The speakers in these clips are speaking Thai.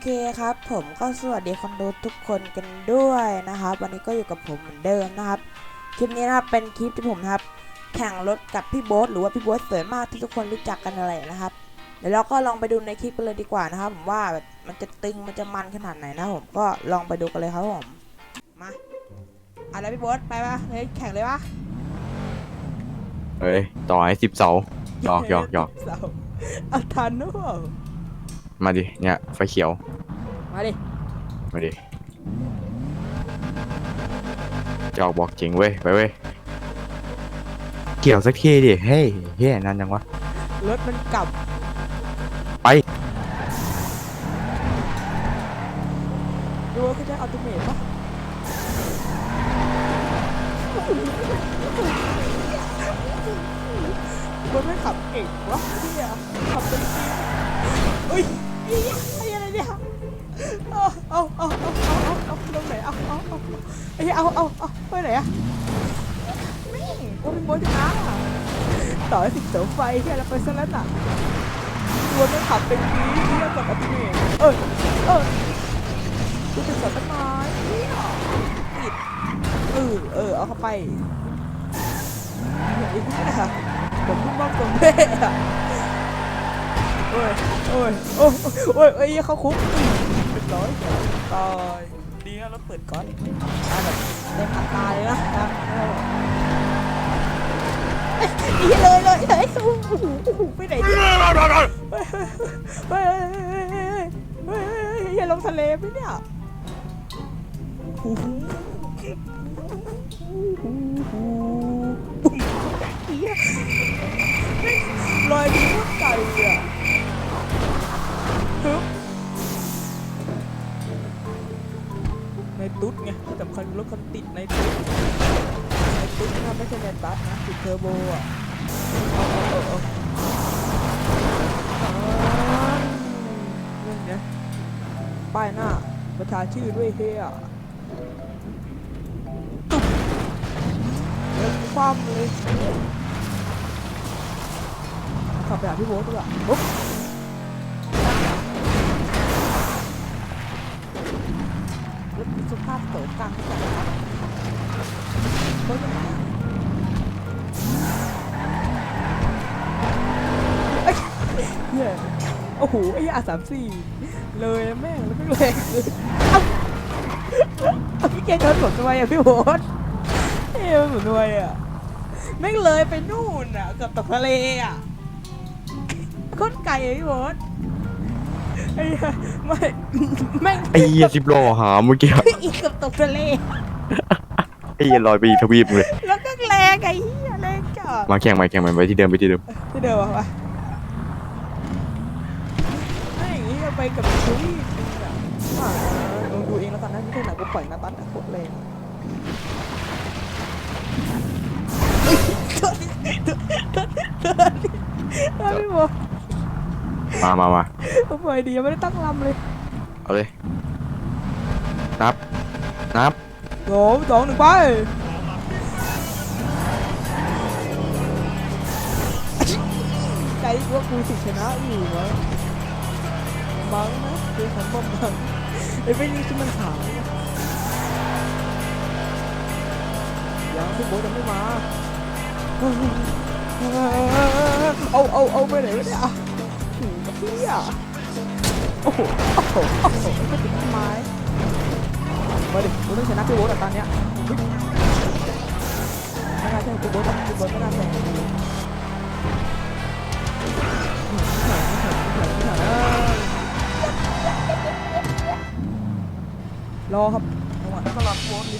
เคครับ ผมก็สวัสดีคนดูทุกคนกันด้วยนะครับ วันนี้ก็อยู่กับผมเหมือนเดิมนะครับ คลิปนี้นะครับเป็นคลิปที่ผมนะครับ แข่งรถกับพี่โบ๊ทหรือว่าพี่โบ๊ทสวยมากที่ทุกคนรู้จักกันอะไรนะครับ เดี๋ยวเราก็ลองไปดูในคลิปกันเลยดีกว่านะครับ ผมว่าแบบมันจะตึงมันจะมันขนาดไหนนะผมก็ลองไปดูกันเลยครับผมมาเอาละพี่โบ๊ทไปปะเฮ้ยแข่งเลยปะเฮ้ยต่อให้สิบเสาหยอกหยอกหยอกเสาเอาทันหรือเปล่า มาดิ เนี่ยไฟเขียว มาดิ มาดิหยอกบอกจริงเว้ย ไปเว้ย เกี่ยวสักทีดิ เฮ้ยเฮ้ยนานจังวะ รถมันกลับ ไปซะแล้วน่ะตัวไม่ขับเป็นปีที่จะกดอัตโนมัติเออเออกูเป็นสวนต้นไม้เนี่ยติดเออเออเอาเข้าไปไอ้เนี่ยผมพุ่งบ้องตรงเบ้อะโอ้ยโอ้ยโอ้ยโอ้ยโอ้เขาคุกเป็นร้อยตายดีนะรถเปิดก่อนตายแบบเต็มอัตราเลยนะครั อยดีเลยเลยเลยโอ้โหโอ้โหไปไหนเนี่ยเฮ้ยเฮ้ยอย่าลงทะเลไปเนี่ยลอยดีมากไก่อะฮึบในตุ๊ดไงสำคัญรถคันติดในตุ๊ด ในตุ๊ดนะไม่ใช่ในตัดนะติดเทอร์โบอะเอาเอาเอาเอาอ่าเรื่องเนี้ยป้ายหน้าประชาชื่อด้วยเฮียตุ๊บเดี๋ยวคว่ำเลยขับไปหาพี่โบ๊ทดีกว่าปุ๊บรถสุภาพโตกลางจัง ไงอะเอ้ยเหี้ยโอ้โหไอ้อาสามสี่เลยแม่งแล้วไม่แรงเลยเอ้าเอาพี่แกชนผมทำไมอะพี่โบ๊ทเอ้ยมันเหมือนด้วยอะแม่งเลยไปนู่นอะเกือบตกทะเลอะโคตรไกลอะพี่โบ๊ทไอ้เหี้ยไม่แม่งไอ้เหี้ยสิบล้อหาเมื่อกี้ อีกเกือบตกทะเล ไอ้เหี้ยลอยไปอีกทวีปเลยแล้วก็แรงไอ้เหี้ยแรงจัดมาแข่งมาแข่งมาไปที่เดิมไปที่เดิมที่เดิมอะวะไม่อย่างนี้ก็ไปกับทวีปนึงอะอ่าลองดูเองแล้วกันนะที่ไหนกูปล่อยนาตัดอะโคตรแรงเอ้ยโทษโทษโทษโทษโทษพี่โบมามามาผมปล่อยดียังไม่ได้ตั้งลำเลยเอาเลยนับนับ โหสองหนึ่งไปใจว่ากูสิชนะอยู่วะมั้งนะคือคำว่ามั้งไอ้ไม่นี่ที่มันหายยังพี่โบ๊ทยังไม่มาเอาเอาเอาไปไหนวะเนี่ยหูเพี้ยโอ้โหโอ้โหโอ้โหไม่ติดไม้ มาดิกูต้องชนะพี่โบ๊ทอะตอนเนี้ยเฮ้ยไม่น่าใช่พี่โบ๊ทอะพี่โบ๊ทไม่น่าใช่รอครับจังหวะนั้นก็รอโบ๊ทดิ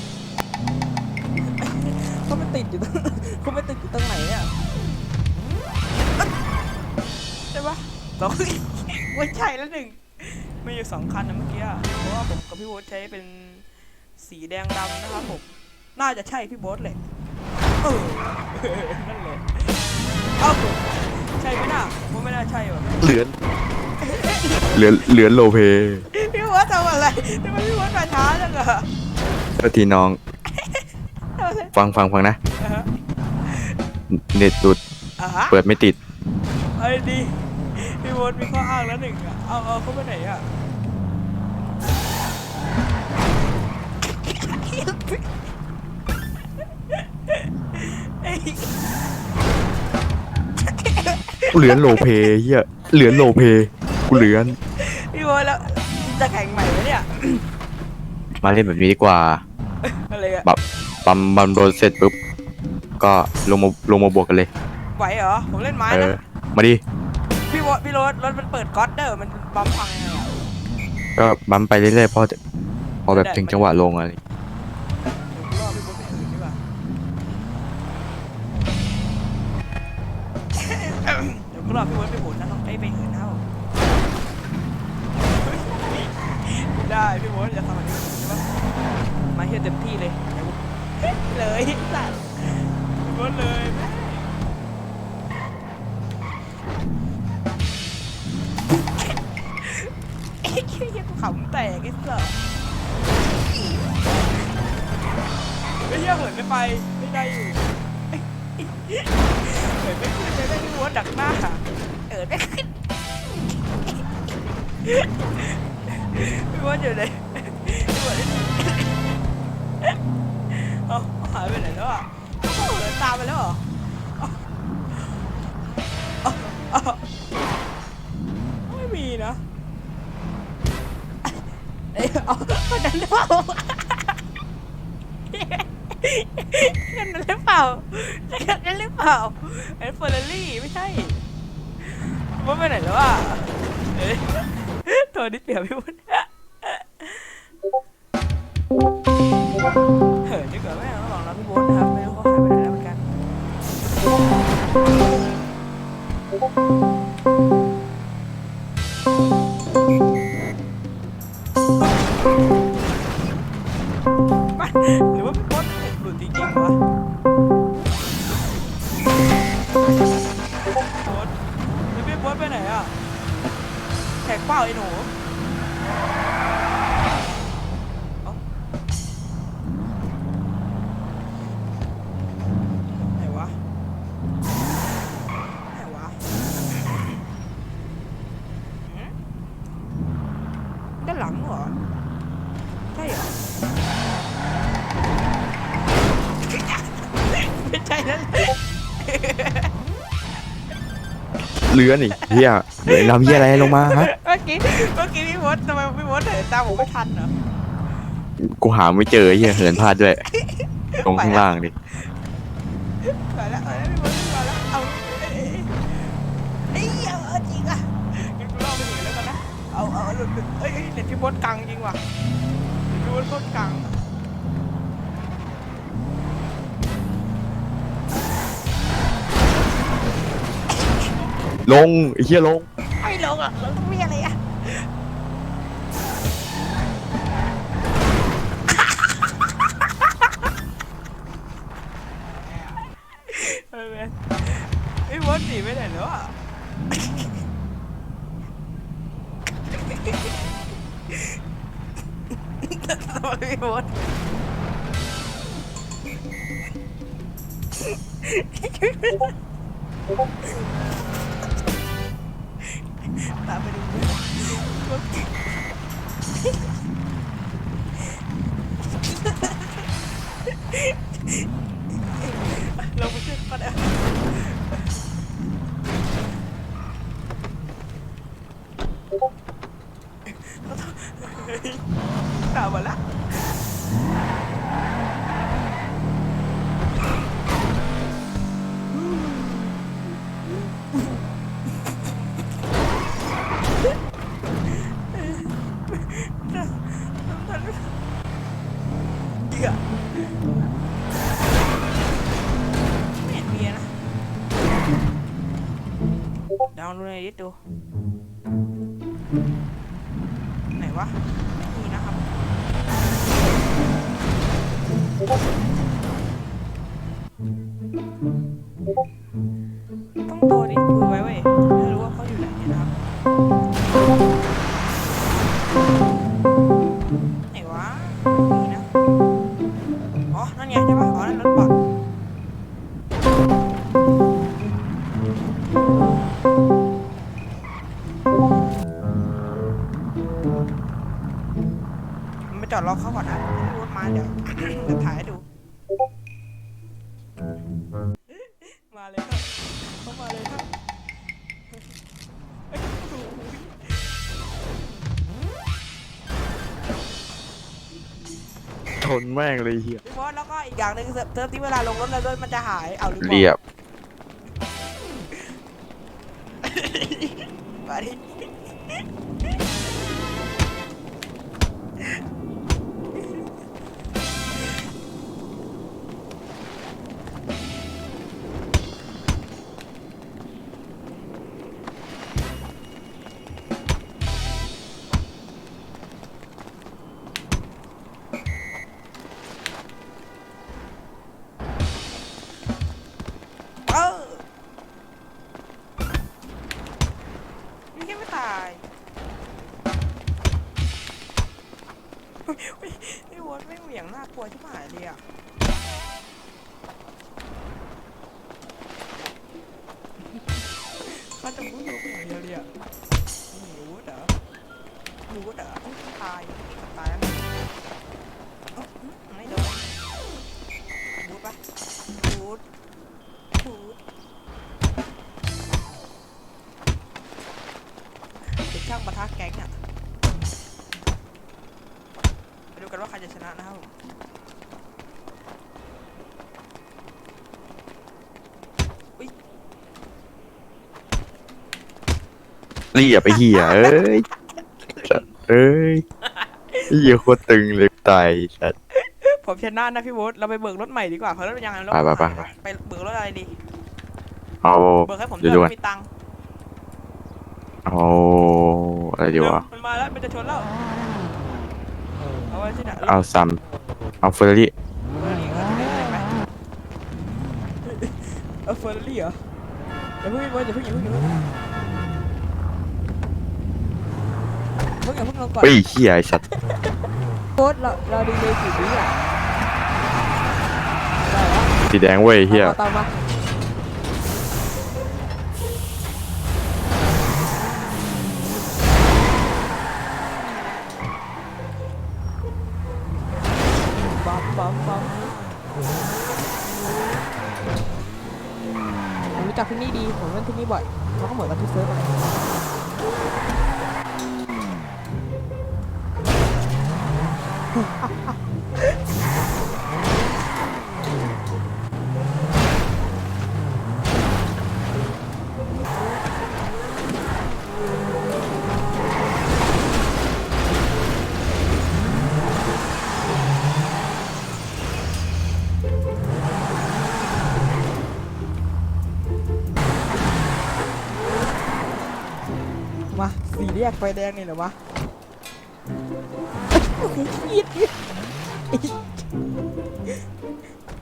เขาไม่ติดอยู่ตรงเขาไม่ติดอยู่ตรงไหนอะใช่ปะสองไม่ใช่แล้วหนึ่งมีอยู่สองคันนะเมื่อกี้อะเพราะว่าผมกับพี่โบ๊ทใช้เป็น สีแดงดำนะครับผมน่าจะใช่พี่โบ๊ทเลยเออนั่นแหละเอ้าใช่ไหมน่ะว่าไม่น่าใช่ว่ะเหลือนเหลือนเหลือนโลเพพี่โบ๊ททำอะไรทำไมพี่โบ๊ทมาช้าจังอะเจ้าทีน้องทำไมฟังฟังฟังนะ อ่าฮะเน็ตหลุดอ่าฮะเปิดไม่ติดไอ้ยดีพี่โบ๊ทมีข้ออ้างแล้วหนึ่งอะเอาเอาเขาไปไหนอะเอ้ย กูเหลือนโลเพเฮียเหลือนโลเพกูเหลือน พี่โบทแล้วจะแข่งใหม่ไหมเนี่ย มาเล่นแบบนี้ดีกว่าอะไรอะปั๊มบัมโดนเสร็จปุ๊บ ก็ลงมาลงมาบวกกันเลย ไหวเหรอ ผมเล่นไม้เอนะอมาดิ พี่โบทพี่โรถรถมันเปิดก๊อตเด้อมันบัมพังยังไงอะก็บัมไปเรื่อยๆพอจะพอแบบถึงจังหวะลงอะไรเดี๋ยวกู เดี๋ยวกูรอพี่โบทไปโหนนะต้องไปไปอื่นนะผมได้พี่โบทอย่าทำแบบนี้ใช่ปะมาเฮียเต็มที่เลยเดี๋ยวกูเลยสัตว์พี่โบทเลยแม่ไอ้เหี้ยกูขำแตกไอ้สัสไอ้เหี้ยเหินไม่ไปไม่ได้อยู่ เหินไม่ขึ้นเลยได้พี่โบทดักหน้าเหินไม่ขึ้นพี่โบทอยู่เลยพี่โบทเอาเอาหายไปไหนแล้วอะเอาเหินตามไปแล้วเหรอไม่มีนะเอ้ยเอาคนนั้นหรือเล่าค นนั้นหรือเปล่าใช่คนนั้นหรือเปล่าไอ้เฟอร์รารี่ไม่ใช่ว่าไปไหนแล้วอะเอ้ยโทษนิดเดียวพี่วุ้นเหินดีกว่าแม่ต้องลองรับพี่วุ้นนะครับไม่รู้เขาหายไปไหนแล้วเหมือนกันมันหรือว่าพี่ จริงๆวะวุ้นแล้วพี่วุ้นไปไหนอะแขกเป้าไอ้หนู เหลือนอีกเฮียเหลือนทำเฮียอะไรลงมาฮะเมื่อกี้เมื่อกี้พี่มดทำไมพี่มดเหินตามผมไม่ทันเหรอกูหาไม่เจอเฮียเหินพลาดด้วยตรงข้างล่างดิไปแล้วไปแล้วพี่มดมาแล้วเอาเอ้ยเอ้ยเอาเอาจริงอะงั้นกูลองไปหนึ่งแล้วกันนะเอาเอาหลุดหลุดเอ้ยเอ้ยเน็ตพี่มดกังจริงว่ะเน็ตพี่มดโคตรกัง ลงไอ้เฮียลง ไม่ลงอะลงต้องมีอะไรอะเออแม่พี่มดหนีไปไหนแล้วอะทำไมพี่มด ตามไปดูเราไปช่วยเขาได้ตามมาและ ดาวน์โหลดในดิดูไหนวะ ไม่มีนะครับโอ้ เข้ามาเลยครับทนแม่งเลยเฮียพี่บอสแล้วก็อีกอย่างหนึ่งเซิร์ฟเซิร์ฟที่เวลาลงรถแล้วรถมันจะหาย เอาหรือเปล่า เรียบ ไม่งเห เรียบไปเฮียเอ้ยสัตว์เอ้ยเฮียโคตรตึงเลยตายสัตว์ ผมชนะนะพี่วูดเราไปเบิกรถใหม่ดีกว่าเพราะรถยังไงรถไปไปไป ไปเบิกรถอะไรดี เอา เบิกให้ผมเดี๋ด้วยวยดูก่อนไม่มีตังค์เอาอะไรดีวะ มันมาแล้วมันจะชนแล้วเอาไว้ที่ไหนเอาซัมเอาเฟอร์รารี่เฟอร์รารี่ก็จะได้ไหมเอาเฟอร์รารี่เหรออย่าเพิ่งอย่าเพิ่งอย่าเพิ่งอย่าเพิ่งอย่า เพิ่งอย่าเพิ่งลงก่อนเฮ้ยเฮียไอสัตว์โค้ดเราเราดีเลยกี่วิอะได้แล้วสีแดงเว้ยเฮียอาตามมาบัมบัมบัมผมรู้จักที่นี่ดีผมเล่นที่นี่บ่อยเขาก็เหมือนกันทุกเซิร์ฟเล มาสีแยกไฟแดงนี่เหรอวะ ยีดยีด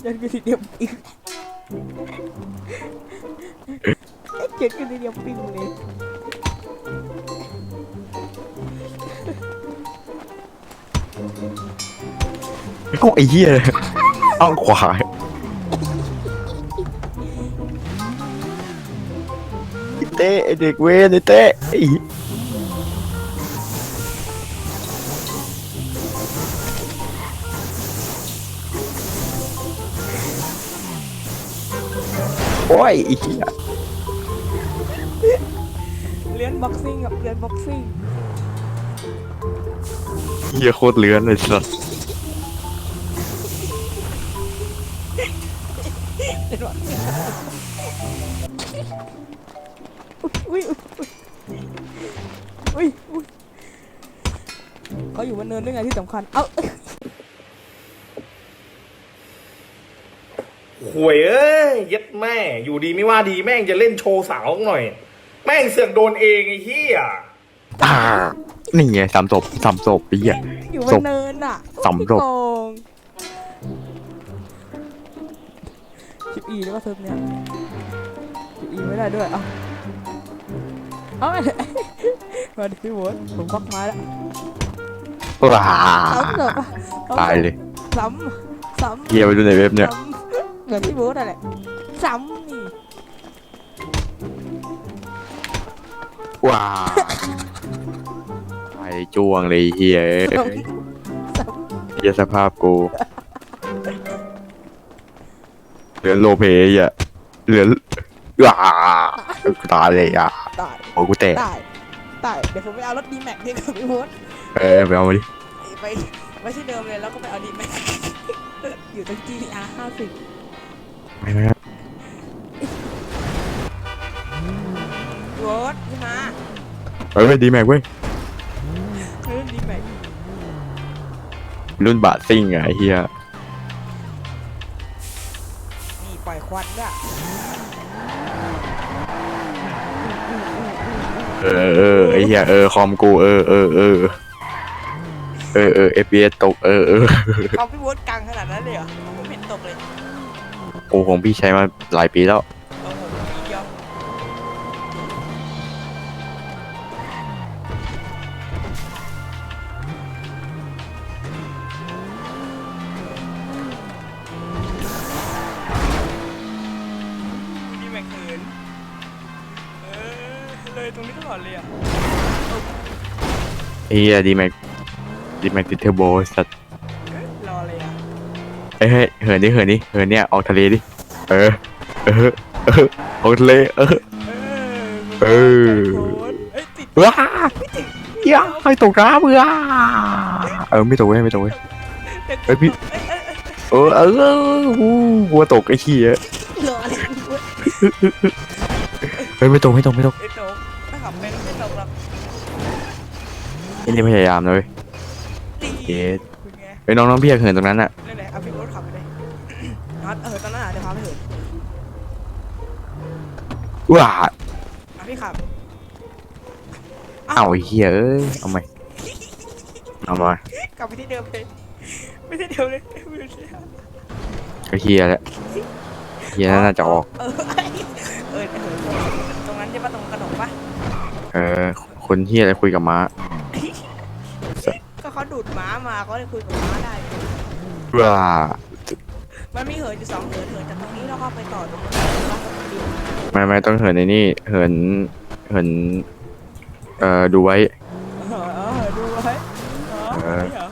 ยันกูสีเดียวปิงเจ็ดกูสีเดียวปิงเลยเอาไอ้เฮียเอาขวาไอ้เต้ไอ้เด็กเวนไอ้เต้ไอ้โอ้ยไอ้เฮียเลี้ยนบ็อกซิ่งกับเลี้ยนบ็อกซิ่งเฮียโคตรเลื้อนเลยสัสเลี้ยนบ็อกซิ่งอุ้ยอุ้ยอุ้ยอุ้ยเขาอยู่บนเนินด้วยไงที่สำคัญ เอ้า หวยเอ้ยเย็ดแม่ อยู่ดีไม่ว่าดีแม่งจะเล่นโชว์สาวหน่อย แม่งเสือกโดนเองไอ้เหี้ยอ่านี่ไงสามศพสามศพไอ้เหี้ยอยู่บนเนินอะสำรบโกงชิปอีหรือว่าเซิร์ฟเนี่ยชิปอีไม่ได้ด้วย เอ้าเอาไปมาดิพี่โวตผมควักไม้แล้วว้าซ้ำเถอะซ้ำตายเลยซ้ำซ้ำเฮียไปดูในเว็บเนี่ย ซ้ำ มือนพี่โวตอะไรซ้ำนี่ว้าไปจ้วงเลยเฮียซ้ำซ้ำเหี้ยสภาพกู เหลือโลเพย์อะเหลือว้ากูตายเลยอะได้โอ้กูแตกได้ได้เดี๋ยวผมไปเอารถดีแม็กนี่กับพี่มดเออไปเอามาดิไปไปที่เดิมเลยแล้วก็ไปเอาดีแม็กอยู่ตรง GTR 50 ไม่ไม่รถขึ้นมาเอ้ยดีแม็กเว้ยเรื่องดีแม็กรุ่นบาทซิ่งอะไอ้เฮียนี่ปล่อยควันด้วยเออเออไอ้เฮียเออคอมกูเออเออเออเออเออ FPS ตกเออเออเอาพี่มดกังขนาดนั้นเลยเหรอผมเห็นตกเลย โอ้ของพี่ใช้มาหลายปีแล้ว เอาผมมีเดียวดีแม็กเขินเออเลยตรงนี้ตลอดเลยอะไอ้เฮียดีแม็กดีแม็กติดเทอร์โบสัตว์รอเลยอะเอ้ยเฮ้ยเหินดิเหินดิเหินเนี่ยออกทะเลดิเออเออเออออกทะเลเออ เออ เออเอ้ยติดว้าเหี้ยให้ตกน้ำเบื่อเออไม่ตกเว้ยไม่ตกเว้ย เอ้ยพี่ เออเออเอออู้กลัวตกไอ้ขี้ยรออะไรวะเฮ้ยไม่ตกไม่ตกไม่ตกไอ้โตถ้าขับเป็นไม่ตกหรอกไอ้นี่พยายามนะเลยตีเย็ดคุณ ไงเฮ้ยน้องน้องพี่อยากเหินตรงนั้นอะนั่นแหละเอาพี่รถขับไปเลยน็อตเออตอนนั้นอาจจะพาไปเหินว้าเอาพี่ขับเอาไอ้เหี้ยเอ้ยเอาใหม่เอามากลับไปที่เดิมเลยไม่ได้เดิมเลยไม่ได้เดิมไอ้เหี้ยแล้วเหี้ยน่าจะออกเออเออเออตรงนั้นใช่ปะตรงกระดกปะเออคนเหี้ยอะไรคุยกับม้าก็ เขาดูดม้ามาเขาเลยคุยกับม้าได้ ว้ามันมีเหินอยู่สองเหินเหินจากตรงนี้แล้วก็ไปต่อตรงนู้นแล้วก็ไปดินไม่ไม่ต้องเหินในนี่ เหิน เหิน เอ่อ ดูไว้ เออเออดูไว้เออนี่เหรอ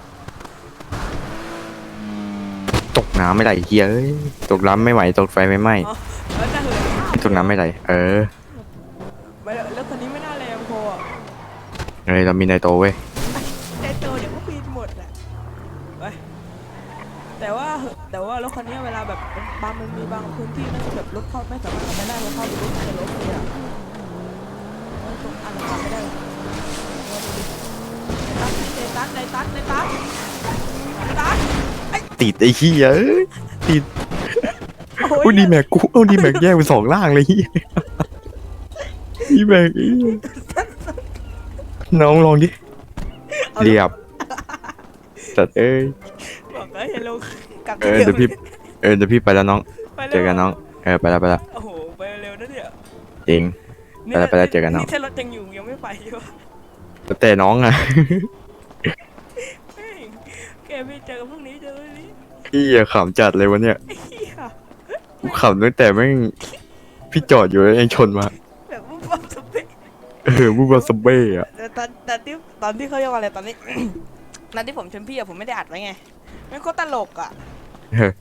ตกน้ำไม่ไหลเหี้ยเอ้ย ตกน้ำไม่ไหว ตกไฟไม่ไหม้แล้วจะเหินตกน้ำไม่ไหล เออไม่แล้วแล้วคนนี้ไม่น่าแรงพออะเฮ้ยเรามีไนโตรเว้ย แต่ว่ารถคันนี้เวลาแบบบางมันมีบางพื้นที่นะที่แบบรถเข้าไม่สามารถเข้าไปได้รถเข้าไปรถจะรถเลยอะเออตรงอันนั้นเข้าไม่ได้เลยเอาดูดิในตัดในตัดในตัดในตัดในตัดติดไอ้เหี้ยเอ้ยติดโอ้กูยดีแม็กกูเอาดีแม็กแยกเป็นสองล่างเลยเหี้ยดีแม็กไอ้เหี้ยน้องลองดิเรียบจัดเอ้ยบอกเลยอย่าลง กลับเออเดี๋ยวพี่เออเดี๋ยวพี่ไปแล้วน้อง ไปร็วเจอกันน้องเออไปแล้วไปแล้วโอ้โหไปเร็วนะเนี่ยจริง ไปแล้วไปแล้วเจอกันน้องนี่ถ้ารถยังอยู่ยังไม่ไปใช่ปะแล้วแต่น้องอะ แม่งแกไม่เจอกันพรุ่งนี้เจอวันนี้พี่อะขำจัดเลยวันเนี้ยเฮียกูขำตั้งแต่แม่งพี่จอดอยู่แล้วยังชนมาแบบว่าความสเปคเออบูบาสเบ้อะ แต่ตอนตอนที่ตอนที่เขาเรียกว่าอะไรตอนนี้ ตอนที่ผมชวนพี่อะผมไม่ได้อัดไว้ไง ไม่โคตรตลกอะเออ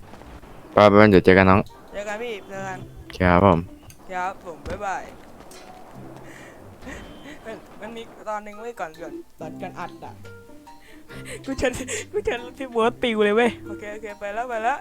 ไปไปไปเดี๋ยวเจอกันน้องเจอกันพี่เจอกันครับผมครับผมบ๊ายบายมันมันมีตอนหนึ่งไว้ยก่อนก่อนตอนก่อนอัดอะกูเชิญกูเชิญพี่บัวปิวเลยเว้ยโอเคโอเคไปแล้วไปแล้ว